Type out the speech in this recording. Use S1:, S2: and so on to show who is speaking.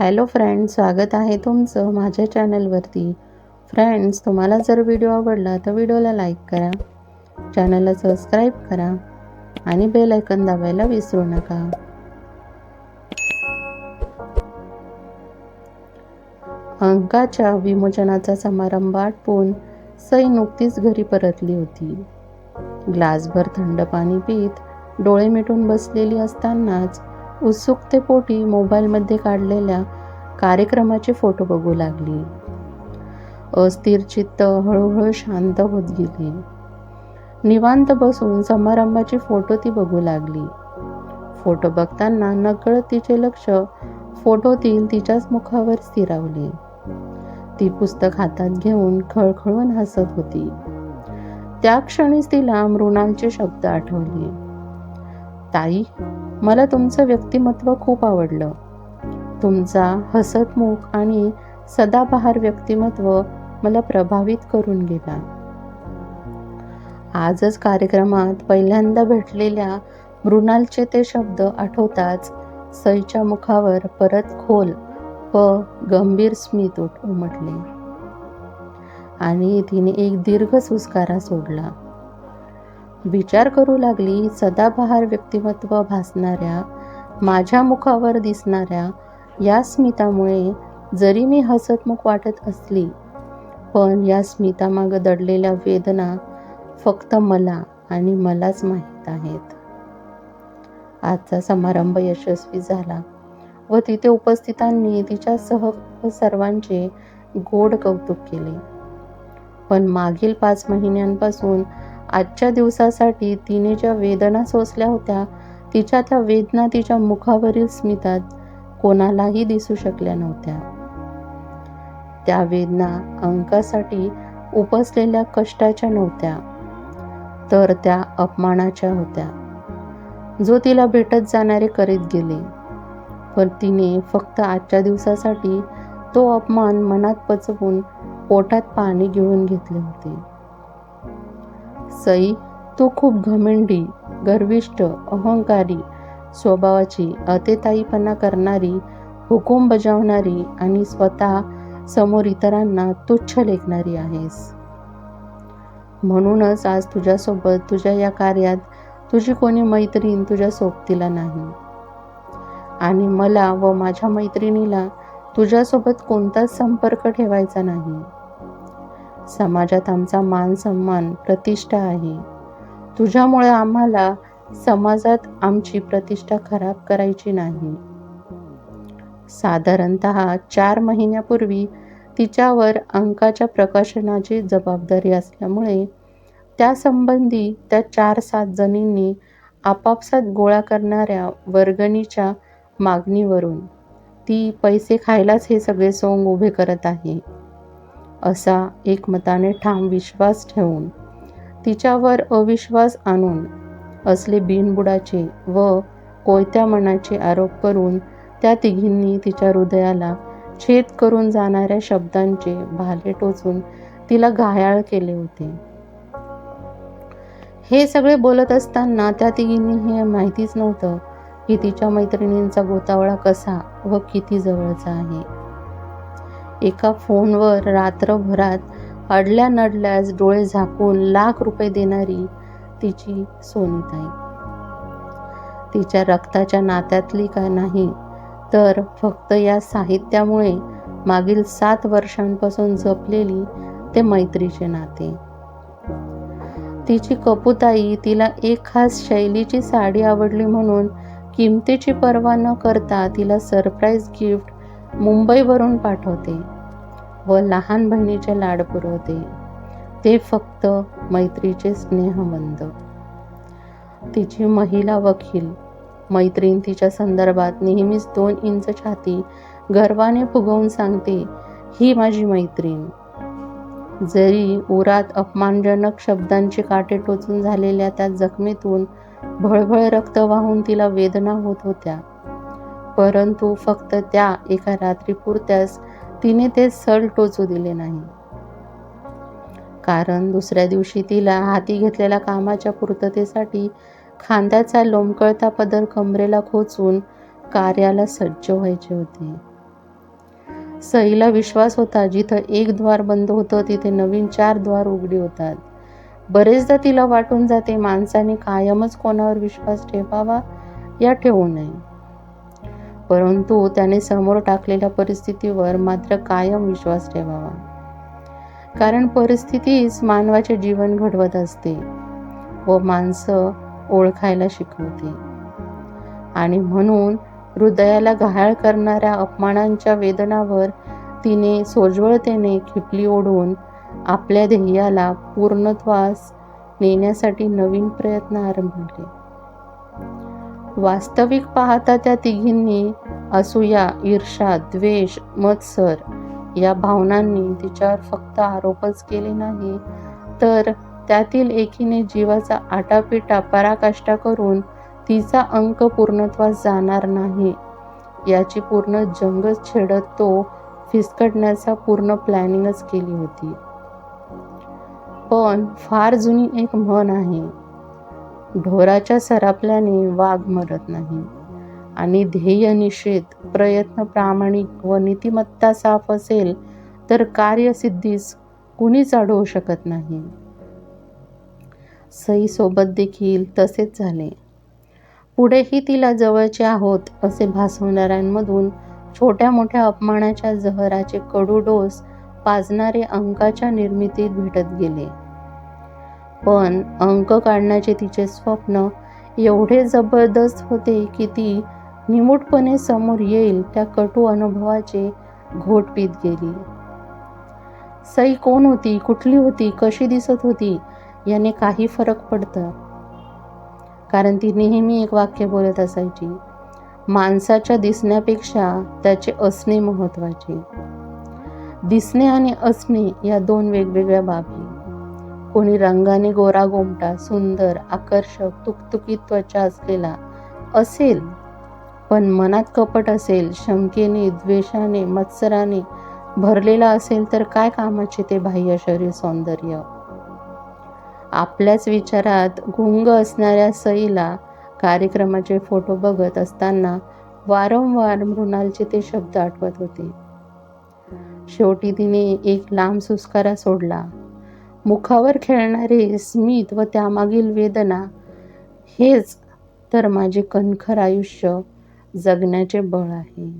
S1: Hello friends स्वागत आहे तुमचं माझ्या चॅनलवरती. फ्रेंड्स तुम्हाला जर व्हिडिओ आवडला तर व्हिडिओला लाईक करा चॅनलला सबस्क्राईब करा आणि बेल आयकन दाबायला विसरू नका. अंकाच्या विमोचनाचा समारंभ आटपून सई नुकतीच घरी परतली होती. ग्लासभर थंड पाणी पित डोळे मिटून बसलेली असतानाच उत्सुकतेपोटी मोबाईलमध्ये काढलेल्या कार्यक्रमाचे फोटो बघू लागली. अस्थिर चित्त हळूहळू शांत होत गेली. निवांत बसून समारंभाचे फोटो ती बघू लागली. फोटो बघताना नकळत तिचे लक्ष फोटोतील तिच्याच मुखावर स्थिरावले. ती पुस्तक हातात घेऊन खळखळून हसत होती. त्या क्षणीच तिला मृणालचे शब्द आठवले. ताई मला तुमचं व्यक्तिमत्व खूप आवडलं. तुमचा हसतमुख आणि सदाबहार व्यक्तिमत्व मला प्रभावित करून गेला. आजच कार्यक्रमात पहिल्यांदा भेटलेल्या मृणालचे ते शब्द आठवताच सईच्या मुखावर परत खोल व गंभीर स्मित उठ उमटले. आणि तिने एक दीर्घ सुस्कारा सोडला. विचार करू लागली सदाबहार व्यक्तिमत्व भासणाऱ्या माझ्या मुखावर दिसणाऱ्या या स्मितामुळे जरी मी हसतमुख वाटत असली पण या स्मितामागं दडलेल्या वेदना फक्त मला आणि मलाच माहीत आहेत. आजचा समारंभ यशस्वी झाला व तिथे उपस्थितांनी तिच्यासह सर्वांचे गोड कौतुक केले. पण मागील पाच महिन्यांपासून आजच्या दिवसासाठी तिने ज्या वेदना सोसल्या होत्या तिच्या त्या वेदना तिच्या मुखावरील स्मितात कोणालाही दिसू शकल्या नव्हत्या. त्या वेदना अंकासाठी उपसलेल्या कष्टाच्या नव्हत्या तर त्या अपमानाच्या होत्या. जो तिला भेटत जाणारे करीत गेले पण तिने फक्त आजच्या दिवसासाठी तो अपमान मनात पचवून पोटात पाणी गिळून घेतले होते. सई तू खूप घमेंडी गर्विष्ठ अहंकारी स्वभावाची अतेताईपणा करणारी हुकूम बजावणारी आणि स्वतः समोर इतरांना तुच्छ लेखणारी आहेस. म्हणूनच आज तुझ्यासोबत तुझ्या या कार्यात तुझी कोणी मैत्रीण तुझ्या सोबतीला नाही. आणि मला व माझ्या मैत्रिणीला तुझ्यासोबत कोणताच संपर्क ठेवायचा नाही. समाजात आमचा मान सन्मान प्रतिष्ठा आहे. तुझ्यामुळे आम्हाला समाजात आमची प्रतिष्ठा खराब करायची नाही. साधारणत चार महिन्यापूर्वी तिच्यावर अंकाच्या प्रकाशनाची जबाबदारी असल्यामुळे त्यासंबंधी त्या चार सात जणींनी आपापसात गोळा करणाऱ्या वर्गणीच्या मागणीवरून ती पैसे खायलाच हे सगळे सोंग उभे करत आहे. असा एकमताने ठाम विश्वास ठेवून तिच्यावर अविश्वास आणून असले बिनबुडाचे व कोयत्या मनाचे आरोप करून त्या तिघींनी तिच्या हृदयाला छेद करून जाणाऱ्या शब्दांचे भाले टोचून तिला घायाळ केले होते. हे सगळे बोलत असताना त्या तिघींनी हे माहितीच नव्हतं की तिच्या मैत्रिणींचा गोतावळा कसा व किती जवळचा आहे. एका फोनवर रात्रभरात अडल्या नडल्यास डोळे झाकून लाख रुपये देणारी तिची सोनीताई. तिच्या रक्ताच्या नात्यातली काय नाही तर फक्त या साहित्यामुळे मागील सात वर्षांपासून जपलेली ते मैत्रीचे नाते. तिची कपुताई तिला एक खास शैलीची साडी आवडली म्हणून किमतीची पर्वा न करता तिला सरप्राईज गिफ्ट मुंबईवरून पाठवते व लहान बहिणीचे लाड पुरवते. ते फक्त मैत्रीचे स्नेहबंध तिची महिला वकील मैत्रीण तिच्या संदर्भात नेहमीच दोन इंच छाती गर्वाने फुगवून सांगते ही माझी मैत्रीण. जरी उरात अपमानजनक शब्दांची काटे टोचून झालेल्या त्या जखमेतून भळभळ रक्त वाहून तिला वेदना होत होत्या परंतु फक्त त्या एका रात्रीपुरत्याच तिने ते सल टोचू दिले नाही. कारण दुसऱ्या दिवशी तिला हाती घेतलेल्या कामाच्या पूर्ततेसाठी खांद्याचा लोंबकळता पदर कमरेला खोचून कार्याला सज्ज व्हायचे होते. सईला विश्वास होता जिथं एक द्वार बंद होतं तिथे नवीन चार द्वार उघडी होतात. बरेचदा तिला वाटून जाते माणसाने कायमच कोणावर विश्वास ठेवावा या ठेवू नये. परंतु त्याने समोर टाकलेल्या परिस्थितीवर मात्र कायम विश्वास ठेवावा. कारण परिस्थितीच मानवाचे जीवन घडवत असते व माणसं ओळखायला शिकवते. आणि म्हणून हृदयाला घायाळ करणाऱ्या अपमानांच्या वेदनावर तिने सोज्वळतेने खिपली ओढून आपल्या ध्येयाला पूर्णत्वास नेण्यासाठी नवीन प्रयत्न आरंभले वास्तविक पाहता त्या तिघींनी असूया ईर्षा द्वेष मत्सर या भावनांनी तिच्यावर फक्त आरोपच केले नाही तर त्यातील एकीने जीवाचा आटापिटा पराकाष्ठा करून तिचा अंक पूर्णत्वास जाणार नाही. याची पूर्ण जंगच छेडत तो फिसकटण्याचा पूर्ण प्लॅनिंगच केली होती. पण फार जुनी एक म्हण आहे ढोराच्या सरापल्याने वाघ मरत नाही. आणि ध्येय निश्चित प्रयत्न प्रामाणिक व नीतिमत्ता साफ असेल तर कार्यसिद्धीस कुणीच अडवू शकत नाही. सईसोबत देखील तसेच झाले. पुढेही तिला जवळचे आहोत असे भासवणाऱ्यांमधून छोट्या मोठ्या अपमानाच्या जहराचे कडू डोस पाजणारे अंकाच्या निर्मितीत भेटत गेले. पण अंक काढण्याचे तिचे स्वप्न एवढे जबरदस्त होते की ती निमूटपणे समोर येईल त्या कटू अनुभवाचे घोट पीत गेली. सई कोण होती कुठली होती कशी दिसत होती याने काही फरक पडतं. कारण ती नेहमी एक वाक्य बोलत असायची माणसाच्या दिसण्यापेक्षा त्याचे असणे महत्त्वाचे. दिसणे आणि असणे या दोन वेगवेगळ्या बाबी. कोणी रंगाने गोरा गोमटा सुंदर आकर्षक तुकतुकीत त्वचा असलेला असेल पण मनात कपट असेल शंकेने द्वेषाने मत्सराने भरलेला असेल तर काय कामाचे ते बाह्य शरीर सौंदर्य? आपल्याच विचारात गुंग असणाऱ्या सईला कार्यक्रमाचे फोटो बघत असताना वारंवार मृणालचे ते शब्द आठवत होते. शेवटी तिने एक लांब सुस्कारा सोडला. मुखावर खेळणारे स्मित व त्यामागील वेदना हेच तर माझे कणखर आयुष्य जगण्याचे बळ आहे.